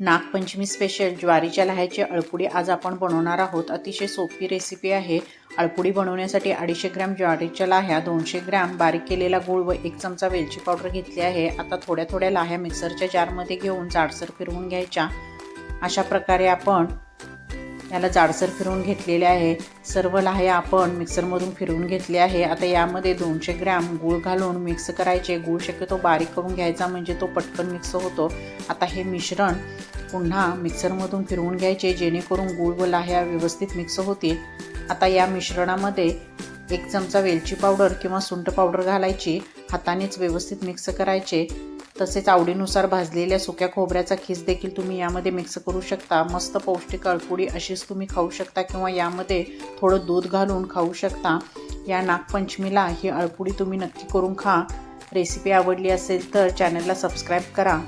Nagpanchami special ज्वारीच्या लह्याची अळपुडी आज आपण बनवणार आहोत. अतिशय सोपी रेसिपी आहे. अळपुडी बनवण्यासाठी अडीचशे ग्रॅम ज्वारीच्या लाह्या दोनशे ग्रॅम बारीक केलेला गूळ व एक चमचा वेलची पावडर घेतली आहे. आता थोड्या थोड्या लाह्या मिक्सरच्या जारमध्ये घेऊन जाडसर फिरवून घ्यायच्या. अशा प्रकारे आपण याला जाडसर फिरवून घेतलेले आहे. सर्व लाह्या आपण मिक्सरमधून फिरवून घेतले आहे. आता यामध्ये दोनशे ग्रॅम गूळ घालून मिक्स करायचे. गूळ शक्यतो बारीक करून घ्यायचा म्हणजे तो पटकन मिक्स होतो. आता हे मिश्रण पुन्हा मिक्सरमधून फिरवून घ्यायचे जेणेकरून गूळ व लाह्या व्यवस्थित मिक्स होतील. आता या मिश्रणामध्ये एक चमचा वेलची पावडर किंवा सुंठ पावडर घालायची हातानेच व्यवस्थित मिक्स करायचे. तसेच आवडीनुसार भाजलेल्या सुक्या खोबऱ्याचा खीस देखील तुम्ही यामध्ये मिक्स करू शकता. मस्त पौष्टिक अळपुडी अशीच तुम्ही खाऊ शकता किंवा यामध्ये थोडं दूध घालून खाऊ शकता. या नागपंचमीला ही अळपुडी तुम्ही नक्की करून खा. रेसिपी आवडली असेल तर चॅनलला सबस्क्राईब करा.